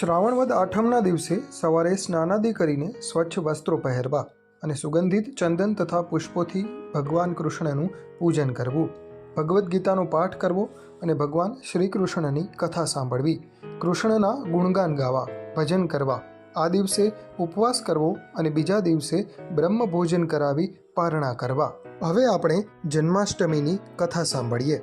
શ્રાવણ વદ આઠમના દિવસે સવારે સ્નાનાદિ કરીને સ્વચ્છ વસ્ત્રો પહેરવા અને સુગંધિત ચંદન તથા પુષ્પોથી ભગવાન કૃષ્ણનું પૂજન કરવું. ભગવદ્ ગીતાનો પાઠ કરવો અને ભગવાન શ્રી કૃષ્ણની કથા સાંભળવી. કૃષ્ણના ગુણગાન ગાવા, ભજન કરવા. આ દિવસે ઉપવાસ કરવો અને બીજા દિવસે બ્રહ્મ ભોજન કરાવી પારણા કરવા. હવે આપણે જન્માષ્ટમીની કથા સાંભળીએ.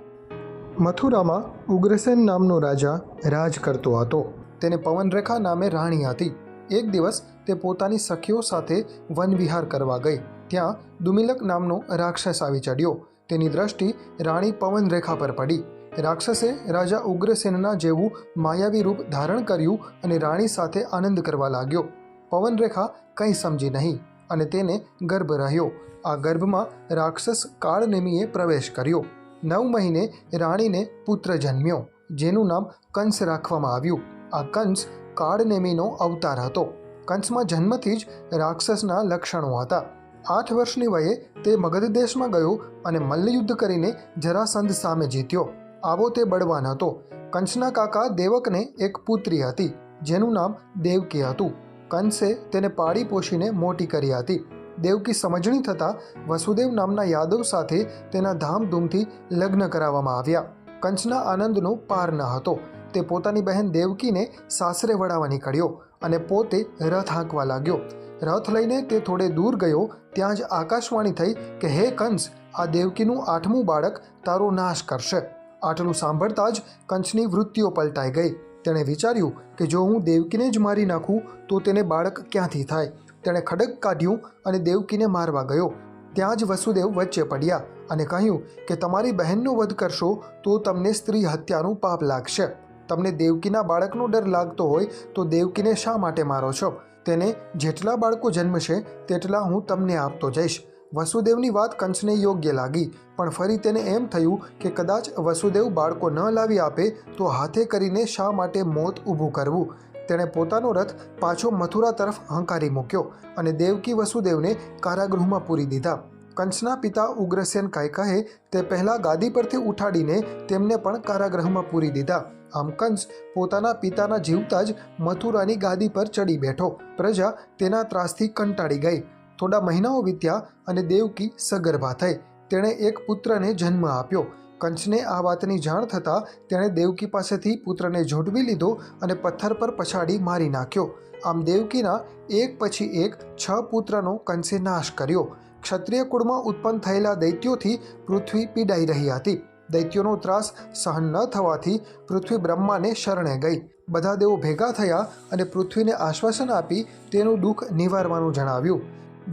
મથુરામાં ઉગ્રસેન નામનો રાજા રાજ કરતો હતો. તેને પવનરેખા નામે રાણી હતી. એક દિવસ તે પોતાની સખીઓ સાથે વનવિહાર કરવા ગઈ. ત્યાં દુમિલક નામનો રાક્ષસ આવી ચડ્યો. તેની દ્રષ્ટિ રાણી પવનરેખા પર પડી. રાક્ષસે રાજા ઉગ્રસેનના જેવું માયાવી રૂપ ધારણ કર્યું અને રાણી સાથે આનંદ કરવા લાગ્યો. પવનરેખા કંઈ સમજી નહીં અને તેને ગર્ભ રહ્યો. આ ગર્ભમાં રાક્ષસ કાળનેમીએ પ્રવેશ કર્યો. નવ મહિને રાણીને પુત્ર જન્મ્યો, જેનું નામ કંસ રાખવામાં આવ્યું. આ કંસ કાળનેમીનો અવતાર હતો. કંસમાં જન્મથી જ રાક્ષસના લક્ષણો હતા. આઠ વર્ષની વયે તે મગધ દેશમાં ગયો અને મલ્લયુદ્ધ કરીને જરાસંધ સામે જીત્યો. આવો તે બળવાન હતો. કંસના કાકા દેવકને એક પુત્રી હતી, જેનું નામ દેવકી હતું. કંસે તેને પાળી પોષીને મોટી કરી હતી. દેવકી સમજણી થતાં વસુદેવ નામના યાદવ સાથે તેના ધામધૂમથી લગ્ન કરાવવામાં આવ્યા. કંસના આનંદનો પાર ન હતો. તે પોતાની બહેન દેવકીને સાસરે વળાવવા નીકળ્યો અને પોતે રથ હાંકવા લાગ્યો. રથ લઈને તે થોડે દૂર ગયો, ત્યાં જ આકાશવાણી થઈ કે, હે કંસ, આ દેવકીનું આઠમું બાળક તારો નાશ કરશે. આટલું સાંભળતા જ કંસની વૃત્તિઓ પલટાઈ ગઈ. તેણે વિચાર્યું કે, જો હું દેવકીને જ મારી નાખું, તો તેને બાળક ક્યાંથી થાય? તેણે ખડક કાઢ્યું અને દેવકીને મારવા ગયો. ત્યાં જ વસુદેવ વચ્ચે પડ્યા અને કહ્યું કે, તમારી બહેનનો વધ કરશો, તો તમને સ્ત્રી હત્યાનું પાપ લાગશે. તમને દેવકીના બાળકનો ડર લાગતો હોય તો દેવકીને શા માટે મારો છો? તેને જેટલા બાળકો જન્મશે તેટલા હું તમને આપતો જઈશ. વસુદેવની વાત કંસને યોગ્ય લાગી, પણ ફરી તેને એમ થયું કે કદાચ વસુદેવ બાળકો ન લાવી આપે તો હાથે કરીને શા માટે મોત ઊભું કરવું? તેણે પોતાનો રથ પાછો મથુરા તરફ હંકારી મૂક્યો અને દેવકી વસુદેવને કારાગૃહમાં પૂરી દીધા. કંસના પિતા ઉગ્રસેન કાયકાએ તે પહેલાં ગાદી પરથી ઉઠાડીને તેમને પણ કારાગૃહમાં પૂરી દીધા. આમ કંસ પોતાના પિતાના જીવતા જ મથુરાની ગાદી પર ચડી બેઠો. પ્રજા તેના ત્રાસથી કંટાળી ગઈ. થોડા મહિનાઓ વીત્યા અને દેવકી સગર્ભા થઈ. તેણે એક પુત્રને જન્મ આપ્યો. કંસને આ વાતની જાણ થતાં તેણે દેવકી પાસેથી પુત્રને જોડવી લીધો અને પથ્થર પર પછાડી મારી નાખ્યો. આમ દેવકીના એક પછી એક છ પુત્રનો કંસે નાશ કર્યો. ક્ષત્રિય કુળમાં ઉત્પન્ન થયેલા દૈત્યોથી પૃથ્વી પીડાઈ રહી હતી. દૈત્યોનો ત્રાસ સહન ન થવાથી પૃથ્વી બ્રહ્માને શરણે ગઈ. બધા દેવો ભેગા થયા અને પૃથ્વીને આશ્વાસન આપી તેનું દુઃખ નિવારવાનું જણાવ્યું.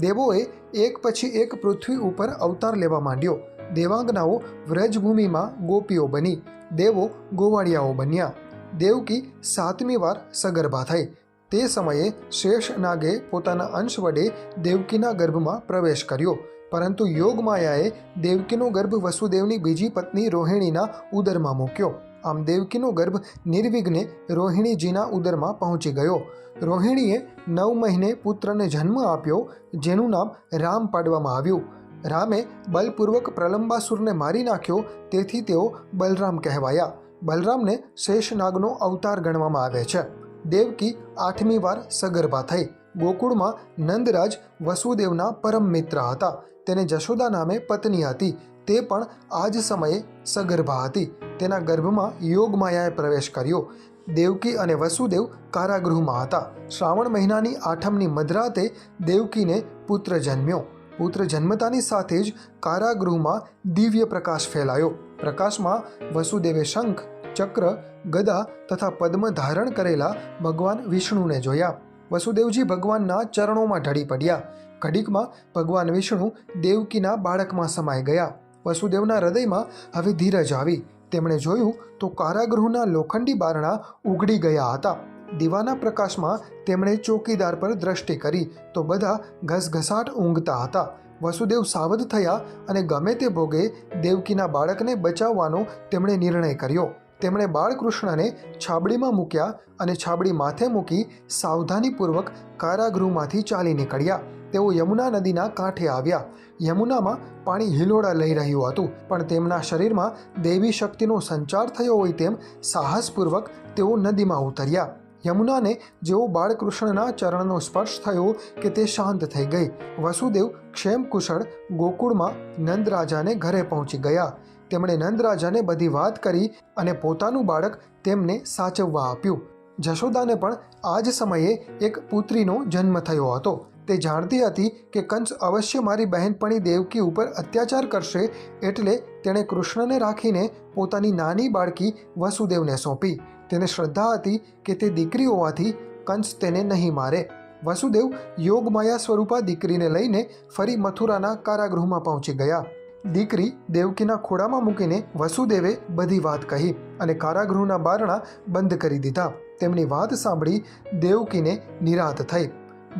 દેવોએ એક પછી એક પૃથ્વી ઉપર અવતાર લેવા માંડ્યો. દેવાંગનાઓ વ્રજભૂમિમાં ગોપીઓ બની. દેવો ગોવાળિયાઓ બન્યા. દેવકી સાતમી વાર સગર્ભા થઈ. તે સમયે શેષ નાગે પોતાના અંશ વડે દેવકીના ગર્ભમાં પ્રવેશ કર્યો. પરંતુ યોગમાયાએ દેવકીનો ગર્ભ વસુદેવની બીજી પત્ની રોહિણીના ઉદરમાં મૂક્યો. આમ દેવકીનો ગર્ભ નિર્વિઘ્ને રોહિણીજીના ઉદરમાં પહોંચી ગયો. રોહિણીએ નવ મહિને પુત્રને જન્મ આપ્યો, જેનું નામ રામ પાડવામાં આવ્યું. રામે બલપૂર્વક પ્રલંબાસુરને મારી નાખ્યો, તેથી તેઓ બલરામ કહેવાયા. બલરામને શેષનાગનો અવતાર ગણવામાં આવે છે. દેવકી આઠમી વાર સગર્ભા થઈ. ગોકુળમાં નંદરાજ વસુદેવના પરમ મિત્ર હતા. તેને જશોદા નામે પત્ની હતી. તે પણ આ જ સમયે સગર્ભા હતી. તેના ગર્ભમાં યોગમાયાએ પ્રવેશ કર્યો. દેવકી અને વસુદેવ કારાગૃહમાં હતા. શ્રાવણ મહિનાની આઠમની મધરાતે દેવકીને પુત્ર જન્મ્યો. પુત્ર જન્મતાની સાથે જ કારાગૃહમાં દિવ્ય પ્રકાશ ફેલાયો. પ્રકાશમાં વસુદેવે શંખ, ચક્ર, ગદા તથા પદ્મ ધારણ કરેલા ભગવાન વિષ્ણુને જોયા. વસુદેવજી ભગવાનના ચરણોમાં ઢળી પડ્યા. ઘડીકમાં ભગવાન વિષ્ણુ દેવકીના બાળકમાં સમાઈ ગયા. વસુદેવના હૃદયમાં હવે ધીરજ આવી. તેમણે જોયું તો કારાગૃહના લોખંડી બારણા ઉઘડી ગયા હતા. દીવાના પ્રકાશમાં તેમણે ચોકીદાર પર દ્રષ્ટિ કરી તો બધા ઘસઘસાટ ઊંઘતા હતા. વસુદેવ સાવધ થયા અને ગમે તે ભોગે દેવકીના બાળકને બચાવવાનો તેમણે નિર્ણય કર્યો. તેમણે બાળકૃષ્ણને છાબડીમાં મૂક્યા અને છાબડી માથે મૂકી સાવધાનીપૂર્વક કારાગૃહમાંથી ચાલી નીકળ્યા. તેઓ યમુના નદીના કાંઠે આવ્યા. યમુનામાં પાણી હિલોડા લઈ રહ્યું હતું, પણ તેમના શરીરમાં દેવી શક્તિનો સંચાર થયો હોય તેમ સાહસપૂર્વક તેઓ નદીમાં ઉતર્યા. યમુનાને જેવો બાળકૃષ્ણના ચરણનો સ્પર્શ થયો કે તે શાંત થઈ ગઈ. વસુદેવ ક્ષેમ કુશળ ગોકુળમાં નંદરાજાને ઘરે પહોંચી ગયા. તેમણે નંદરાજાને બધી વાત કરી અને પોતાનું બાળક તેમને સાચવવા આપ્યું. જશોદાને પણ આ જ સમયે એક પુત્રીનો જન્મ થયો હતો. તે જાણતી હતી કે કંસ અવશ્ય મારી બહેનપણી દેવકી ઉપર અત્યાચાર કરશે એટલે તેણે કૃષ્ણને રાખીને પોતાની નાની બાળકી વસુદેવને સોંપી. તેને શ્રદ્ધા હતી કે તે દીકરી હોવાથી કંસ તેને નહીં મારે. વસુદેવ યોગમાયા સ્વરૂપા દીકરીને લઈને ફરી મથુરાના કારાગૃહમાં પહોંચી ગયા. દીકરી દેવકીના ખોળામાં મૂકીને વસુદેવે બધી વાત કહી અને કારાગૃહના બારણા બંધ કરી દીધા. તેમની વાત સાંભળી દેવકીને નિરાત થઈ.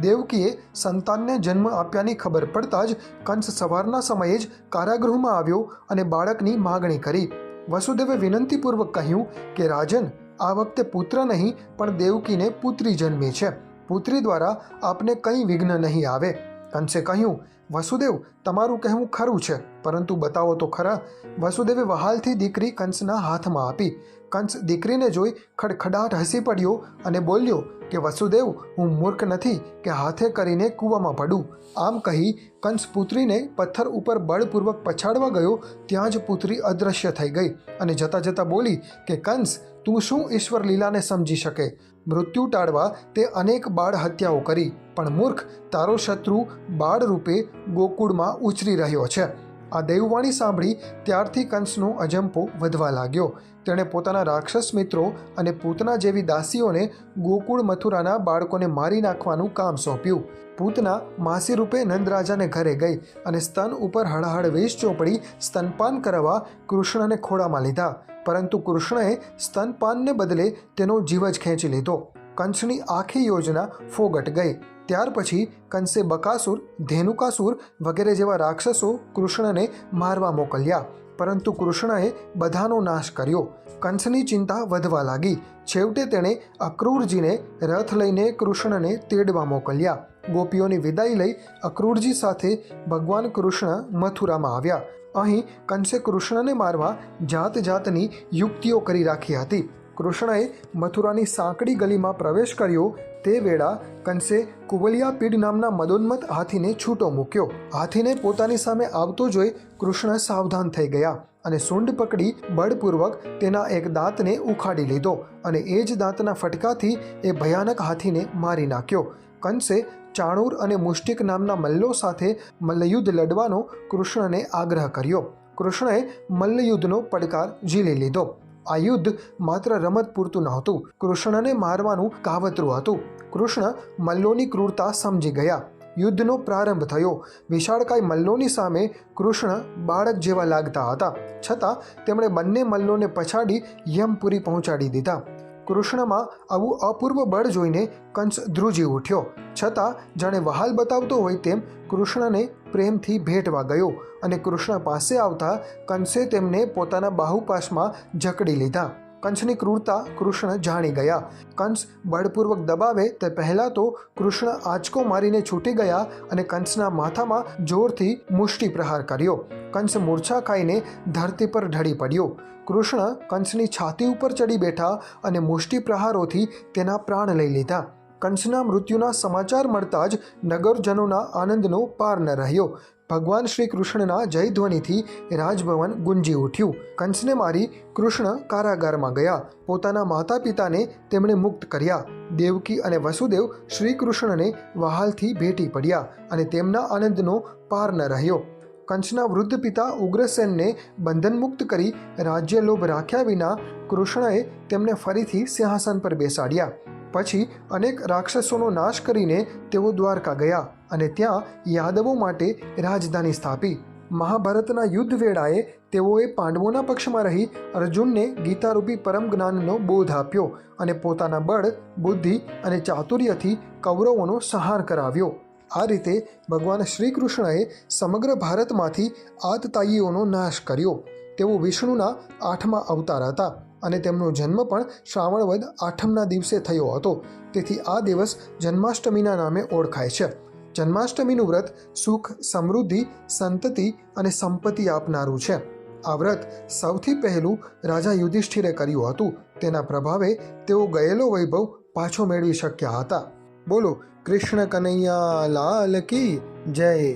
દેવકીએ સંતાનને જન્મ આપ્યાની ખબર પડતા જ કંસ સવારના સમયે જ કારાગૃહમાં આવ્યો અને બાળકની માગણી કરી. વસુદેવે વિનંતીપૂર્વક કહ્યું કે, રાજન, આ વખતે પુત્ર નહીં, પણ દેવકીને પુત્રી જન્મી છે. પુત્રી દ્વારા આપને કંઈ વિઘ્ન નહીં આવે. કંસે કહ્યું, વસુદેવ, તમારું કહેવું ખરું છે, પરંતુ બતાવો તો ખરા. વસુદેવે વહાલથી દીકરી કંસના હાથમાં આપી. કંસ દીકરીને જોઈ ખડખડાટ હસી પડ્યો અને બોલ્યો કે, વસુદેવ, હું મૂર્ખ નથી કે હાથે કરીને કૂવામાં પડું આમ કહી કંસ પુત્રીને પથ્થર ઉપર બળપૂર્વક પછાડવા ગયો. ત્યાં જ પુત્રી અદૃશ્ય થઈ ગઈ અને જતાં જતાં બોલી કે, કંસ, તું શું ઈશ્વર લીલાને સમજી શકે? મૃત્યુ ટાળવા તે અનેક બાળ હત્યાઓ કરી, પણ મૂર્ખ, તારો શત્રુ બાળ રૂપે ગોકુળમાં ઉછરી રહ્યો છે. આ દેવવાણી સાંભળી ત્યારથી કંસનું અજંપો વધવા લાગ્યો. તેણે પોતાના રાક્ષસ મિત્રો અને પૂતના જેવી દાસીઓને ગોકુળ મથુરાના બાળકોને મારી નાખવાનું કામ સોંપ્યું. પૂતના માસી રૂપે નંદરાજાને ઘરે ગઈ અને સ્તન ઉપર હળહળ વેશ ચોપડી સ્તનપાન કરવા કૃષ્ણને ખોળામાં લીધા. પરંતુ કૃષ્ણએ સ્તનપાનને બદલે તેનો જીવ જ ખેંચી લીધો. કંસની આખી યોજના ફોગટ ગઈ. ત્યાર પછી કંસે બકાસુર, ધેનુકાસુર વગેરે જેવા રાક્ષસો કૃષ્ણને મારવા મોકલ્યા. પરંતુ કૃષ્ણએ બધાનો નાશ કર્યો. કંસની ચિંતા વધવા લાગી. છેવટે તેણે અક્રૂરજીને રથ લઈને કૃષ્ણને તેડવા મોકલ્યા. ગોપીઓની વિદાય લઈ અક્રૂરજી સાથે ભગવાન કૃષ્ણ મથુરામાં આવ્યા. અહીં કંસે કૃષ્ણને મારવા જાત જાતની યુક્તિઓ કરી રાખી હતી. કૃષ્ણએ મથુરાની સાંકડી ગલીમાં પ્રવેશ કર્યો. તે વેળા કંસે કુવલિયાપીડ નામના મદોન્મત હાથીને છૂટો મૂક્યો. હાથીને પોતાની સામે આવતો જોઈ કૃષ્ણ સાવધાન થઈ ગયા અને સૂંઢ પકડી બળપૂર્વક તેના એક દાંતને ઉખાડી લીધો અને એ જ દાંતના ફટકાથી એ ભયાનક હાથીને મારી નાખ્યો. કંસે ચાણૂર અને મુષ્ટિક નામના મલ્લો સાથે મલ્લયુદ્ધ લડવાનો કૃષ્ણને આગ્રહ કર્યો. કૃષ્ણએ મલ્લયુદ્ધનો પડકાર ઝીલી લીધો. આ યુદ્ધ માત્ર રમત પૂરતું નહોતું. કૃષ્ણને મારવાનું કાવતરું હતું. કૃષ્ણ મલ્લોની ક્રૂરતા સમજી ગયા. યુદ્ધનો પ્રારંભ થયો. વિશાળકાય મલ્લોની સામે કૃષ્ણ બાળક જેવા લાગતા હતા. છતાં તેમણે બંને મલ્લોને પછાડી યમપુરી પહોંચાડી દીધા. કૃષ્ણમાં આવું અપૂર્વ બળ જોઈને કંસ ધ્રુજી ઉઠ્યો. છતાં જાણે વહાલ બતાવતો હોય તેમ કૃષ્ણને પ્રેમથી ભેટવા ગયો. અને કૃષ્ણ પાસે આવતા કંસે તેમને પોતાના બાહુપાશમાં જકડી લીધા. કંસની ક્રૂરતા કૃષ્ણ જાણી ગયા. કંસ બળપૂર્વક દબાવે તે પહેલાં તો કૃષ્ણ આંચકો મારીને છૂટી ગયા અને કંસના માથામાં જોરથી મુષ્ટિ પ્રહાર કર્યો. કંસ મૂર્છા ખાઈને ધરતી પર ઢળી પડ્યો. કૃષ્ણ કંસની છાતી ઉપર ચડી બેઠા અને મુષ્ટિ પ્રહારોથી તેના પ્રાણ લઈ લીધા. કંસના મૃત્યુના સમાચાર મળતા જ નગરજનોના આનંદનો પાર ન રહ્યો. ભગવાન શ્રી કૃષ્ણના જયધ્વનિથી રાજભવન ગુંજી ઉઠ્યું. કંસને મારી કૃષ્ણ કારાગારમાં ગયા. પોતાના માતા પિતાને તેમણે મુક્ત કર્યા. દેવકી અને વસુદેવ શ્રી કૃષ્ણને વહાલથી ભેટી પડ્યા અને તેમના આનંદનો પાર ન રહ્યો. કંસના વૃદ્ધ પિતા ઉગ્રસેનને બંધનમુક્ત કરી રાજ્ય લોભ રાખ્યા વિના કૃષ્ણએ તેમને ફરીથી સિંહાસન પર બેસાડ્યા. પછી અનેક રાક્ષસોનો નાશ કરીને તેઓ દ્વારકા ગયા. અને ત્યાં યાદવો માટે રાજધાની સ્થાપી. મહાભારતના યુદ્ધ વેળાએ તેઓએ પાંડવોના પક્ષમાં રહી અર્જુનને ગીતારૂપી પરમ જ્ઞાનનો બોધ આપ્યો અને પોતાના બળ, બુદ્ધિ અને ચાતુર્યથી કૌરવોનો સંહાર કરાવ્યો. આ રીતે ભગવાન શ્રી કૃષ્ણએ સમગ્ર ભારતમાંથી આતતાયીઓનો નાશ કર્યો. તેઓ વિષ્ણુના આઠમા અવતાર હતા અને તેમનો જન્મ પણ શ્રાવણવદ આઠમના દિવસે થયો હતો. તેથી આ દિવસ જન્માષ્ટમીના નામે ઓળખાય છે. જન્માષ્ટમીનું વ્રત સુખ, સમૃદ્ધિ, સંતતિ અને સંપત્તિ આપનારું છે. આ વ્રત સૌથી પહેલું રાજા યુધિષ્ઠિરે કર્યું હતું. તેના પ્રભાવે તેઓ ગયેલો વૈભવ પાછો મેળવી શક્યા હતા. બોલો, કૃષ્ણ કનૈયા લાલ કી જય.